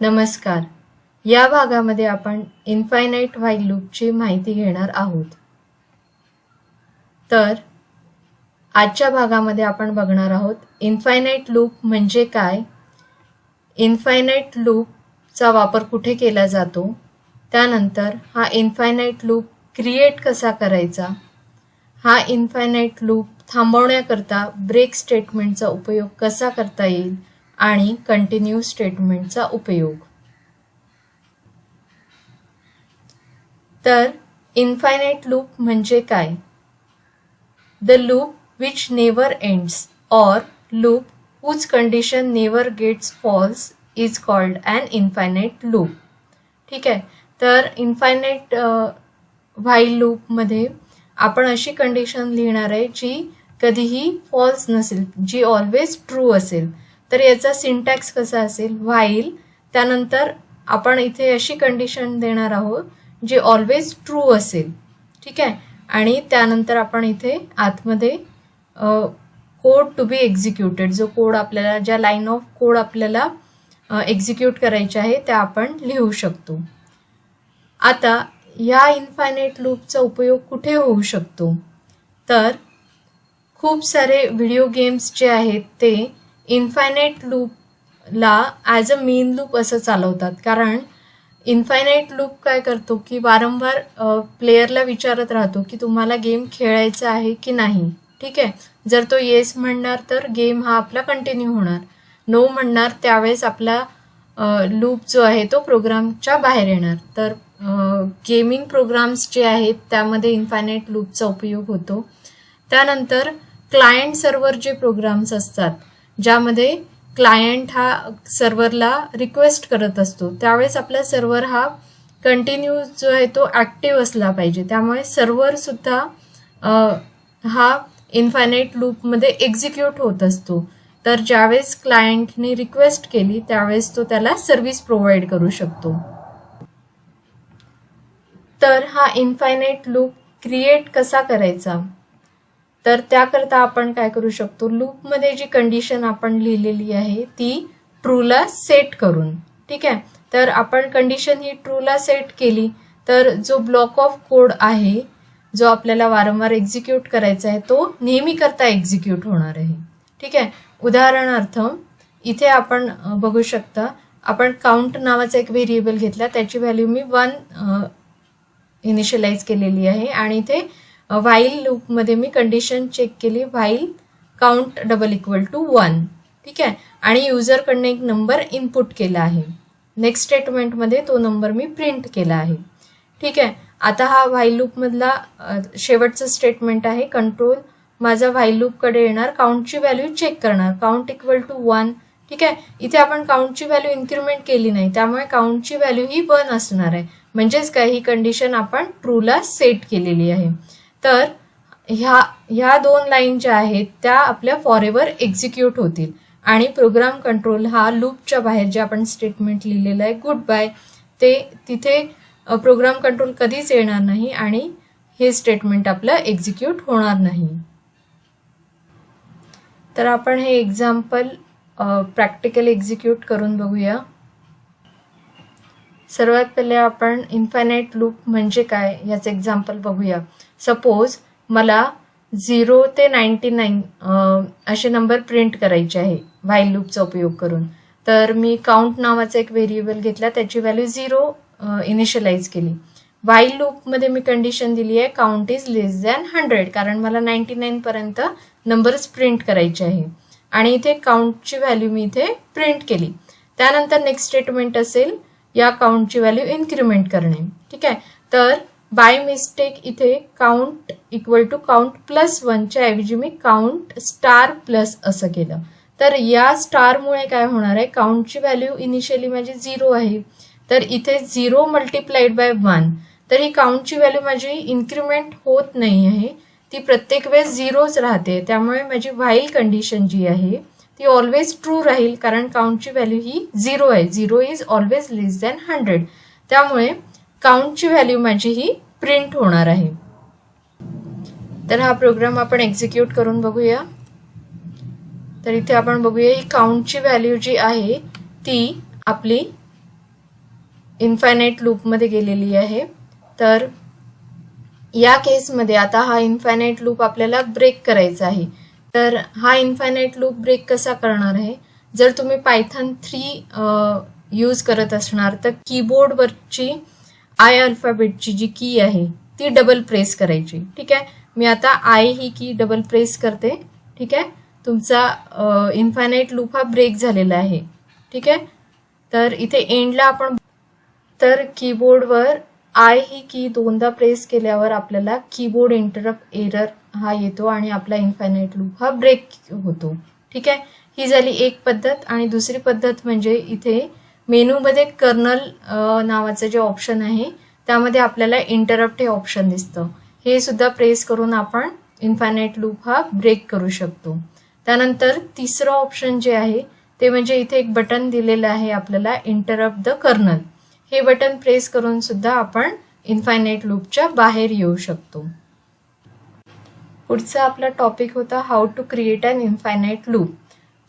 नमस्कार. या भागामध्ये आपण इन्फायनाईट व्हाईल लूपची माहिती घेणार आहोत. तर आजच्या भागामध्ये आपण बघणार आहोत इन्फायनाईट लूप म्हणजे काय? इन्फायनाईट लूपचा वापर कुठे केला जातो? त्यानंतर हा इन्फायनाईट लूप क्रिएट कसा करायचा? हा इन्फायनाईट लूप थांबवण्याकरता ब्रेक स्टेटमेंटचा उपयोग कसा करता येईल? आणि कंटिन्यू स्टेटमेंटचा उपयोग. तर इन्फायनाईट लूप म्हणजे काय? The loop which never ends or loop whose condition never gets false is called an infinite loop ठीक आहे? तर इन्फायनाईट व्हाईल लूपमध्ये आपण अशी कंडिशन लिहिणार आहे जी कधीही फॉल्स नसेल जी ऑलवेज ट्रू असेल. तर याचा सिंटॅक्स कसा असेल? व्हाईल त्यानंतर आपण इथे अशी कंडिशन देणार आहोत जी ऑलवेज ट्रू असेल. ठीक आहे? आणि त्यानंतर आपण इथे आतमध्ये कोड टू बी एक्झिक्युटेड जो कोड आपल्याला ज्या लाईन ऑफ कोड आपल्याला एक्झिक्यूट करायचे आहे त्या आपण लिहू शकतो. आता या इन्फायनाईट लूपचा उपयोग कुठे होऊ शकतो? तर खूप सारे व्हिडिओ गेम्स जे आहेत ते इन्फायनाईट लूपला ॲज अ मेन लूप असं चालवतात. कारण इन्फायनाईट लूप काय करतो की वारंवार प्लेयरला विचारत राहतो की तुम्हाला गेम खेळायचा आहे की नाही. ठीक आहे? जर तो येस म्हणणार तर गेम हा आपला कंटिन्यू होणार. नो म्हणणार त्यावेळेस आपला लूप जो आहे तो प्रोग्रामच्या बाहेर येणार. तर गेमिंग प्रोग्राम्स जे आहेत त्यामध्ये इन्फायनाईट लूपचा उपयोग होतो. त्यानंतर क्लायंट सर्व्हर जे प्रोग्राम्स असतात ज्यामध्ये क्लायंट हा सर्व्हरला रिक्वेस्ट करत असतो. त्यावेळेस आपला सर्व्हर हा कंटिन्यू जो आहे तो ॲक्टिव्ह असला पाहिजे. त्यामुळे सर्व्हरसुद्धा हा इन्फायनाईट लूपमध्ये एक्झिक्यूट होत असतो. तर ज्यावेळेस क्लायंटने रिक्वेस्ट केली त्यावेळेस तो त्याला सर्व्हिस प्रोव्हाइड करू शकतो. तर हा इन्फायनाईट लूप क्रिएट कसा करायचा? तर त्याकरता आपण काय करू शकतो? लूपमध्ये जी कंडिशन आपण लिहिलेली आहे ती ट्रूला सेट करून. ठीक आहे? तर आपण कंडिशन ही ट्रूला सेट केली तर जो ब्लॉक ऑफ कोड आहे जो आपल्याला वारंवार एक्झिक्यूट करायचा आहे तो नेहमी करता एक्झिक्यूट होणार आहे. ठीक आहे? उदाहरणार्थ इथे आपण बघू शकता आपण काउंट नावाचा एक व्हेरिएबल घेतला त्याची व्हॅल्यू मी वन इनिशियलाइज केलेली आहे आणि इथे व्हाईल लूपमध्ये मी कंडिशन चेक केली while count double equal to one ठीक आहे? आणि युजरकडनं एक नंबर इनपुट केला आहे. नेक्स्ट स्टेटमेंटमध्ये तो नंबर मी प्रिंट केला आहे. ठीक आहे? आता हा व्हाईल लूपमधला शेवटचं स्टेटमेंट आहे. कंट्रोल माझा व्हाईल लूपकडे येणार. काउंटची व्हॅल्यू चेक करणार. काउंट इक्वल टू वन ठीक आहे? इथे आपण काउंटची व्हॅल्यू इन्क्रीमेंट केली नाही. त्यामुळे काउंटची व्हॅल्यू ही वन असणार आहे. म्हणजेच काय ही कंडिशन आपण ट्रूला सेट केलेली आहे. तर ह्या ह्या दोन लाईन ज्या आहेत त्या आपल्या फॉरेवर एक्झिक्यूट होतील. आणि प्रोग्राम कंट्रोल हा लूपच्या बाहेर जे आपण स्टेटमेंट लिहिलेलं आहे गुड बाय ते तिथे प्रोग्राम कंट्रोल कधीच येणार नाही आणि हे स्टेटमेंट आपलं एक्झिक्यूट होणार नाही. तर आपण हे एक्झाम्पल प्रॅक्टिकल एक्झिक्यूट करून बघूया. सर्वात पहिले आपण इन्फायनाईट लूप म्हणजे काय? याचं एक्झाम्पल बघूया. सपोज मला झिरो ते नाईन्टी नाईन असे नंबर प्रिंट करायचे आहे व्हाईल लूपचा उपयोग करून. तर मी काउंट नावाचा एक व्हेरिएबल घेतला त्याची व्हॅल्यू झिरो इनिशियलाइज केली. व्हाईल लूपमध्ये मी कंडिशन दिली आहे count is less than hundred कारण मला नाईन्टी नाईनपर्यंत नंबर्स प्रिंट करायचे आहे. आणि इथे काउंटची व्हॅल्यू मी इथे प्रिंट केली. त्यानंतर नेक्स्ट स्टेटमेंट असेल या काउंटची व्हॅल्यू इन्क्रीमेंट करणे. ठीक आहे? तर बाय मिस्टेक इथे count equal to count plus वनच्या ऐवजी मी काउंट स्टार प्लस असं केलं. तर या स्टारमुळे काय होणार आहे? काउंटची व्हॅल्यू इनिशियली माझी झिरो आहे. तर इथे झिरो मल्टिप्लाइड बाय वन तर ही काउंटची व्हॅल्यू माझी इन्क्रीमेंट होत नाही आहे. ती प्रत्येक वेळेस झिरोच राहते. त्यामुळे माझी व्हाईल कंडिशन जी आहे ती ऑलवेज ट्रू राहील कारण काउंटची व्हॅल्यू ही झिरो आहे. Zero is always less than hundred त्यामुळे काउंटची व्हॅल्यू माझी ही प्रिंट होणार आहे. तर हा प्रोग्राम आपण एक्झिक्यूट करून बघूया. तर इथे आपण बघूया ही काउंटची व्हॅल्यू जी आहे ती आपली इन्फायनाईट लूपमध्ये गेलेली आहे. तर या केसमध्ये आता हा इन्फायनाईट लूप आपल्याला ब्रेक करायचा आहे. तर हा इन्फायनाईट लूप ब्रेक कसा करणार आहे? जर तुम्ही पायथन थ्री यूज करत असणार तर कीबोर्डवरची आय अल्फाबेटची जी की आहे ती डबल प्रेस करायची. ठीक आहे? मी आता आय ही की डबल प्रेस करते. ठीक आहे? तुमचा इन्फायनाईट लूप हा ब्रेक झालेला आहे. ठीक आहे? तर इथे एंडला आपण तर कीबोर्डवर आय ही की दोनदा प्रेस केल्यावर आपल्याला कीबोर्ड इंटरप्ट एरर हा येतो आणि आपला इन्फायनाईट लूप हा ब्रेक होतो. ठीक आहे? ही झाली एक पद्धत आणि दुसरी पद्धत म्हणजे इथे मेनूमध्ये कर्नल नावाचं जे ऑप्शन आहे त्यामध्ये आपल्याला इंटरप्ट हे ऑप्शन दिसतं. हे सुद्धा प्रेस करून आपण इन्फायनाईट लूप हा ब्रेक करू शकतो. त्यानंतर तिसरं ऑप्शन जे आहे ते म्हणजे इथे एक बटन दिलेलं आहे आपल्याला इंटरप्ट द कर्नल हे बटन प्रेस करून सुद्धा आपण इन्फायनाईट लूपच्या बाहेर येऊ शकतो. पुढचा आपला टॉपिक होता how to create an infinite loop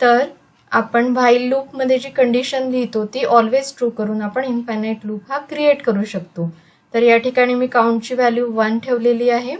तर आपण व्हाईल लूपमध्ये जी कंडिशन लिहितो ती ऑलवेज ट्रू करून आपण इन्फायनाईट लूप हा क्रिएट करू शकतो. तर या ठिकाणी मी काउंटची व्हॅल्यू वन ठेवलेली आहे.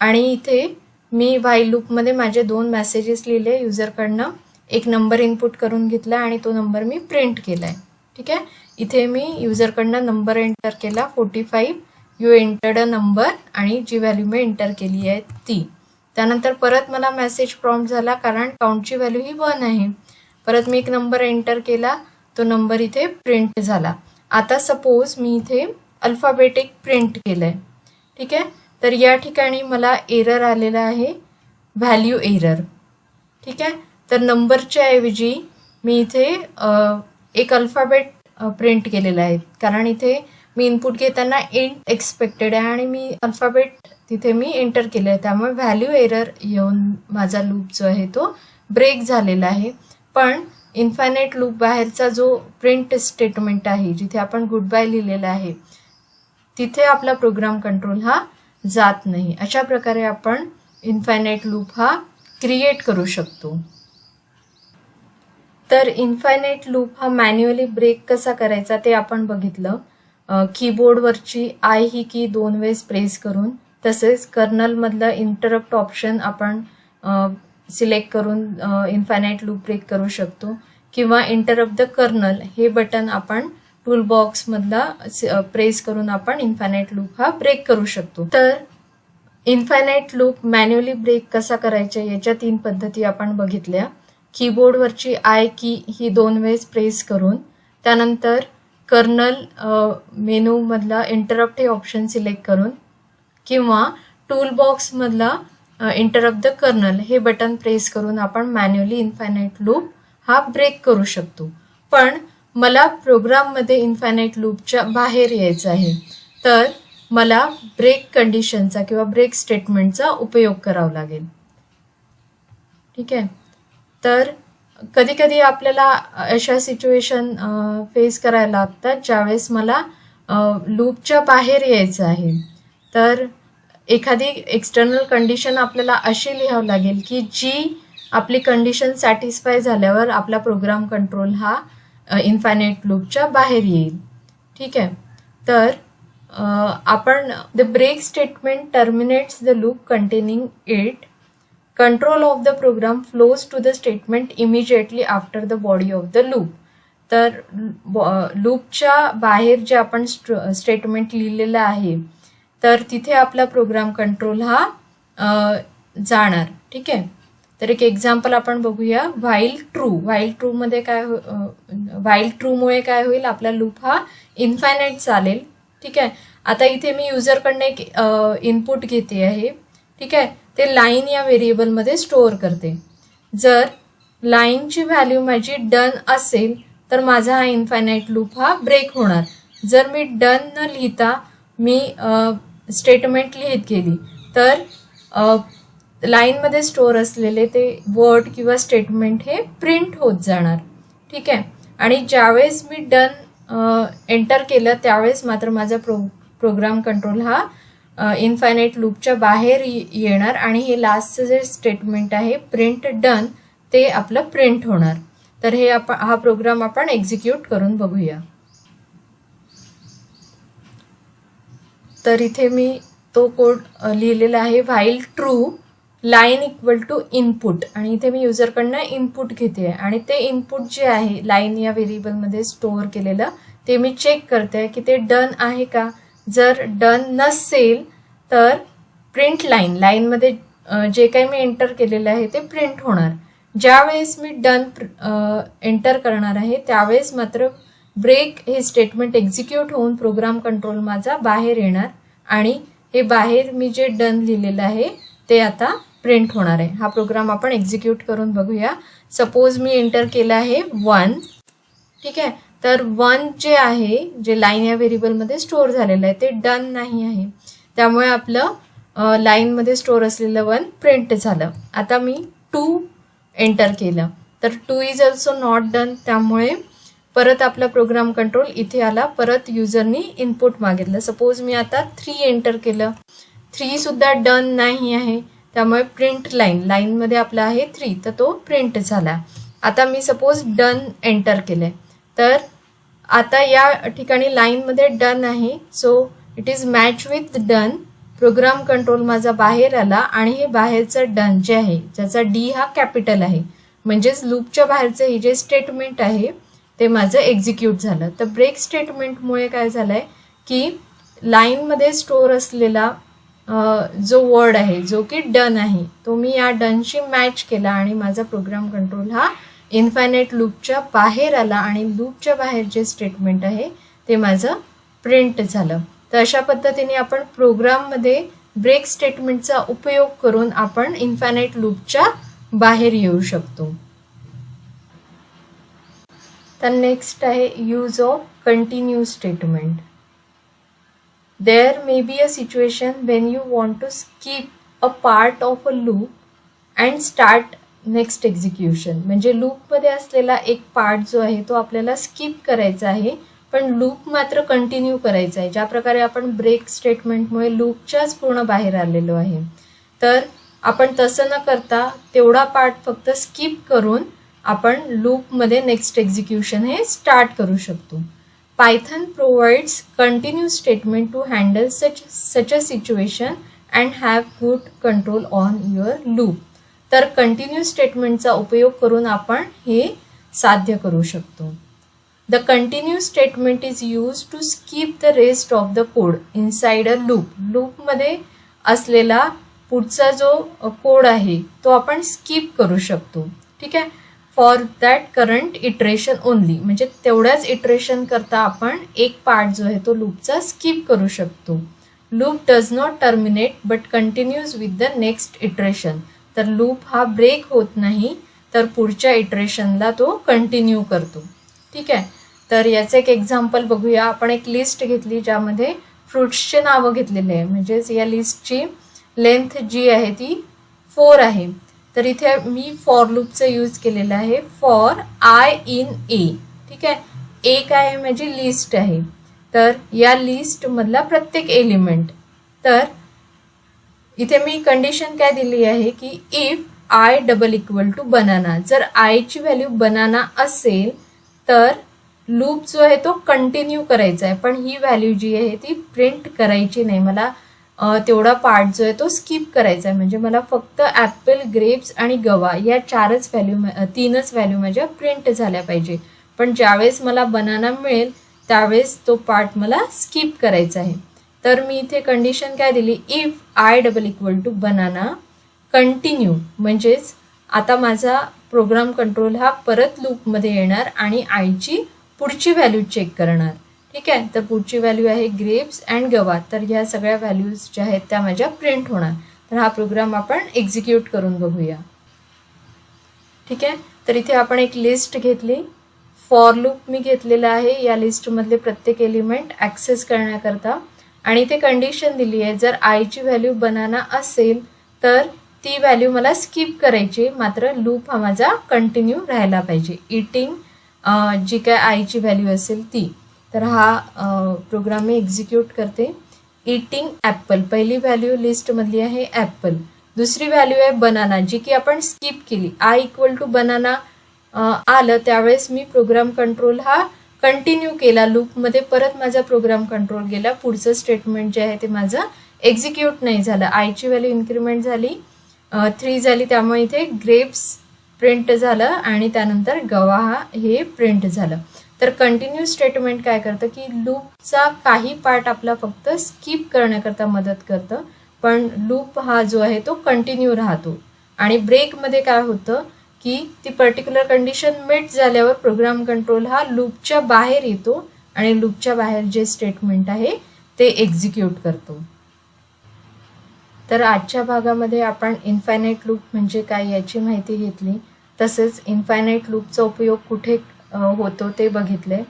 आणि इथे मी व्हाईल लूपमध्ये माझे दोन मेसेजेस लिहिले युजरकडनं एक नंबर इनपुट करून घेतला आणि तो नंबर मी प्रिंट केला आहे ठीक आहे? इथे मी युजरकडनं नंबर एंटर केला forty five you entered a number आणि जी व्हॅल्यू मी एंटर केली आहे ती. त्यानंतर परत मला मेसेज प्रॉम्प्ट झाला कारण काउंटची व्हॅल्यू ही वन आहे. परत मी एक नंबर एंटर केला तो नंबर इथे प्रिंट झाला. आता सपोज मी इथे अल्फाबेटिक प्रिंट केलं आहे ठीक आहे? तर या ठिकाणी मला एरर आलेला आहे व्हॅल्यू एरर ठीक आहे? तर नंबरच्या ऐवजी मी इथे एक अल्फाबेट प्रिंट केलेला आहे. कारण इथे मी इनपुट घेताना एंड एक्सपेक्टेड आहे आणि मी अल्फाबेट तिथे मी एंटर केलं आहे त्यामुळे व्हॅल्यू एरर येऊन माझा लूप जो आहे तो ब्रेक झालेला आहे. पण इन्फायनाईट लूप बाहेरचा जो प्रिंट स्टेटमेंट आहे जिथे आपण गुड बाय लिहिलेला आहे तिथे आपला प्रोग्राम कंट्रोल हा जात नाही. अशा प्रकारे आपण इन्फायनाईट लूप हा क्रिएट करू शकतो. तर इन्फायनाईट लूप हा मॅन्युअली ब्रेक कसा करायचा ते आपण बघितलं. कीबोर्डवरची आय ही की दोन वेळेस प्रेस करून तसेच कर्नलमधलं इंटरप्ट ऑप्शन आपण सिलेक्ट करून इन्फायनाईट लूप ब्रेक करू शकतो. किंवा इंटरप्ट द कर्नल हे बटन आपण टूलबॉक्समधला प्रेस करून आपण इन्फायनाईट लूप हा ब्रेक करू शकतो. तर इन्फायनाईट लूप मॅन्युअली ब्रेक कसा करायचा याच्या तीन पद्धती आपण बघितल्या. कीबोर्डवरची आय की ही दोन वेळेस प्रेस करून त्यानंतर कर्नल मेनूमधला इंटरप्ट हे ऑप्शन सिलेक्ट करून किंवा टूल बॉक्समधला इंटरप्ट द कर्नल हे बटन प्रेस करून आपण मॅन्युअली इन्फायनाईट लूप हा ब्रेक करू शकतो. पण मला प्रोग्राममध्ये इन्फायनाईट लूपच्या बाहेर यायचं आहे तर मला ब्रेक कंडिशनचा किंवा ब्रेक स्टेटमेंटचा उपयोग करावा लागेल. ठीक आहे? तर कधीकधी आपल्याला अशा सिच्युएशन फेस करायला लागतात ज्यावेळेस मला लूपच्या बाहेर यायचं आहे. तर एखादी एक्सटर्नल कंडिशन आपल्याला अशी लिहावं लागेल की जी आपली कंडिशन सॅटिस्फाय झाल्यावर आपला प्रोग्राम कंट्रोल हा इन्फायनाईट लूपच्या बाहेर येईल. ठीक आहे? तर आपण the break statement terminates the loop containing it control of the program flows to the statement immediately after the body of the loop तर लूपच्या बाहेर जे आपण स्टेटमेंट लिहिलेलं आहे तर तिथे आपला प्रोग्राम कंट्रोल हा जाणार. ठीक आहे? तर एक एक्झाम्पल आपण बघूया. व्हाईल ट्रू व्हाईल ट्रूमध्ये काय हो व्हाईल ट्रूमुळे काय होईल? आपला लूप हा इन्फायनाईट चालेल. ठीक आहे? आता इथे मी युजरकडनं एक इनपुट घेते आहे. ठीक आहे? ते लाईन या व्हेरिएबलमध्ये स्टोअर करते. जर लाईनची व्हॅल्यू माझी डन असेल तर माझा हा इन्फायनाईट लूप हा ब्रेक होणार. जर मी डन न लिहिता मी स्टेटमेंट लिहित गेली तर लाईनमध्ये स्टोअर असलेले ते वर्ड किंवा स्टेटमेंट हे प्रिंट होत जाणार. ठीक आहे? आणि ज्यावेळेस मी डन एंटर केलं त्यावेळेस मात्र माझा प्रो प्रोग्राम कंट्रोल हा इन्फायनाईट लूपच्या बाहेर येणार आणि हे लास्टचं जे स्टेटमेंट आहे प्रिंट डन ते आपलं प्रिंट होणार. तर हे आपण हा प्रोग्राम आपण एक्झिक्यूट करून बघूया. तर इथे मी तो कोड लिहिलेला आहे while true line equal to input आणि इथे मी युजरकडनं इनपुट घेते. आणि ते इनपुट जे आहे लाईन या व्हेरिएबलमध्ये स्टोअर केलेलं ते मी चेक करते की ते डन आहे का? जर डन नसेल तर प्रिंट लाईन लाईनमध्ये जे काही मी एंटर केलेलं आहे ते प्रिंट होणार. ज्यावेळेस मी डन एंटर करणार आहे त्यावेळेस मात्र ब्रेक हे स्टेटमेंट एक्झिक्यूट होऊन प्रोग्राम कंट्रोल माझा बाहेर येणार आणि हे बाहेर मी जे डन लिहिलेलं आहे ते आता प्रिंट होणार आहे. हा प्रोग्राम आपण एक्झिक्यूट करून बघूया. सपोज मी एंटर केलं आहे वन ठीक आहे? तर वन जे आहे जे लाईन या व्हेरिएबलमध्ये स्टोअर झालेलं आहे ते डन नाही आहे. त्यामुळे आपलं लाईनमध्ये स्टोअर असलेलं वन प्रिंट झालं. आता मी टू एंटर केलं. तर two is also not done त्यामुळे परत आपला प्रोग्राम कंट्रोल इथे आला. परत युजरनी इनपुट मागितलं. सपोज मी आता थ्री एंटर केलं. थ्रीसुद्धा डन नाही आहे. त्यामुळे प्रिंट लाईन लाईनमध्ये आपला आहे थ्री तर तो प्रिंट झाला. आता मी सपोज डन एंटर केलंय. तर आता या ठिकाणी लाईनमध्ये डन आहे. So it is match with done program control माझा बाहेर आला आणि हे बाहेरचं डन जे आहे ज्याचा डी हा कॅपिटल आहे. म्हणजेच लूपच्या बाहेरचं हे जे स्टेटमेंट आहे ते माझं एक्झिक्यूट झालं. तर ब्रेक स्टेटमेंटमुळे काय झालंय की लाईनमध्ये स्टोअर असलेला जो वर्ड आहे जो की डन आहे तो मी या डनशी मॅच केला आणि माझा प्रोग्राम कंट्रोल हा इन्फायनाईट लूपच्या बाहेर आला आणि लूपच्या बाहेर जे स्टेटमेंट आहे ते माझं प्रिंट झालं. तर अशा पद्धतीने आपण प्रोग्राममध्ये ब्रेक स्टेटमेंटचा उपयोग करून आपण इन्फायनाईट लूपच्या बाहेर येऊ शकतो. तर नेक्स्ट आहे use of continue statement there may be a situation when you want to skip a part of a loop and start next execution म्हणजे लूपमध्ये असलेला एक पार्ट जो आहे तो आपल्याला स्किप करायचा आहे. पण लूप मात्र कंटिन्यू करायचा आहे. ज्या प्रकारे आपण ब्रेक स्टेटमेंटमुळे लूपच्याच पूर्ण बाहेर आलेलो आहे. तर आपण तसं न करता तेवढा पार्ट फक्त स्किप करून आपण लूपमध्ये नेक्स्ट एक्झिक्युशन हे स्टार्ट करू शकतो. Python provides continue statement to handle such such a situation and have good control on your loop तर कंटिन्यू स्टेटमेंटचा उपयोग करून आपण हे साध्य करू शकतो. The continue statement is use to skip the rest of the code inside a loop लूपमध्ये असलेला पुढचा जो कोड आहे तो आपण स्किप करू शकतो. ठीक आहे? For that current iteration only म्हणजे तेवढ्याच इटरेशन करता आपण एक पार्ट जो आहे तो लूपचा स्किप करू शकतो. Loop does not terminate but continues with the next iteration तर लूप हा ब्रेक होत नाही तर पुढच्या इटरेशनला तो कंटिन्यू करतो. ठीक आहे? तर याचं एक एक्झाम्पल बघूया. आपण एक लिस्ट घेतली ज्यामध्ये फ्रुट्सचे नावं घेतलेले आहे. म्हणजेच या लिस्टची लेंथ जी आहे ती फोर आहे. तर इथे मी फॉर लूपचं यूज केलेलं आहे. फॉर आय इन ए ठीक आहे? ए काय आहे? म्हणजे माझी लिस्ट आहे. तर या लिस्टमधला प्रत्येक एलिमेंट तर इथे मी कंडिशन काय दिली आहे की if I double equal to banana जर आयची व्हॅल्यू बनाना असेल तर लूप जो आहे तो कंटिन्यू करायचा आहे. पण ही व्हॅल्यू जी आहे ती प्रिंट करायची नाही. मला तेवढा पार्ट जो आहे तो स्किप करायचा आहे. म्हणजे मला फक्त ॲपल ग्रेप्स आणि गवा या चारच व्हॅल्यू तीनच व्हॅल्यू माझ्या प्रिंट झाल्या पाहिजे. पण ज्यावेळेस मला बनाना मिळेल त्यावेळेस तो पार्ट मला स्किप करायचा आहे. तर मी इथे कंडिशन काय दिली? If I double equal to banana continue म्हणजेच आता माझा प्रोग्राम कंट्रोल हा परत लूपमध्ये येणार आणि आयची पुढची व्हॅल्यू चेक करणार. ठीक आहे? तर पुढची व्हॅल्यू आहे ग्रेप्स अँड गवा तर ह्या सगळ्या व्हॅल्यूज ज्या आहेत त्या माझ्या प्रिंट होणार. तर हा प्रोग्राम आपण एक्झिक्यूट करून बघूया. ठीक आहे? तर इथे आपण एक लिस्ट घेतली. फॉर लूप मी घेतलेला आहे. या लिस्टमधले प्रत्येक एलिमेंट ॲक्सेस करण्याकरता. आणि इथे कंडिशन दिली आहे जर आयची व्हॅल्यू बनाना असेल तर ती व्हॅल्यू मला स्किप करायची. मात्र लूप हा माझा कंटिन्यू राहायला पाहिजे. इटिंग जी काय आयची व्हॅल्यू असेल ती. तर हा प्रोग्राम मी एक्झिक्यूट करते. इटिंग ॲपल पहिली व्हॅल्यू लिस्टमधली आहे ॲपल दुसरी व्हॅल्यू आहे बनाना जी की आपण स्किप केली. आय इक्वल टू बनाना आलं त्यावेळेस मी प्रोग्राम कंट्रोल हा कंटिन्यू केला लूपमध्ये परत माझा प्रोग्राम कंट्रोल गेला. पुढचं स्टेटमेंट जे आहे ते माझं एक्झिक्यूट नाही झालं. आयची व्हॅल्यू इन्क्रीमेंट झाली. थ्री झाली. त्यामुळे इथे ग्रेप्स प्रिंट झालं आणि त्यानंतर गवाहा हे प्रिंट झालं. तर कंटिन्यू स्टेटमेंट काय करतं की लूपचा काही पार्ट आपला फक्त स्किप करण्याकरता मदत करतं. पण लूप हा जो आहे तो कंटिन्यू राहतो. आणि ब्रेकमध्ये काय होतं? की ती पर्टिक्युलर कंडिशन मीट झाल्यावर प्रोग्राम कंट्रोल हा लूपच्या बाहेर येतो आणि लूपच्या बाहेर जे स्टेटमेंट आहे ते एक्झिक्यूट करतो. तर आजच्या भागामध्ये आपण इन्फायनाईट लूप म्हणजे काय याची माहिती घेतली. तसेच इन्फायनाईट लूपचा उपयोग कुठे होतो ते बघितले.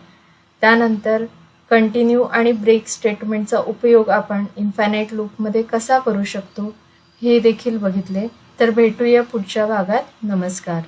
त्यानंतर कंटिन्यू आणि ब्रेक स्टेटमेंटचा उपयोग आपण इन्फायनाईट लूपमध्ये कसा करू शकतो हे देखील बघितले. तर भेटूया पुढच्या भागात. नमस्कार.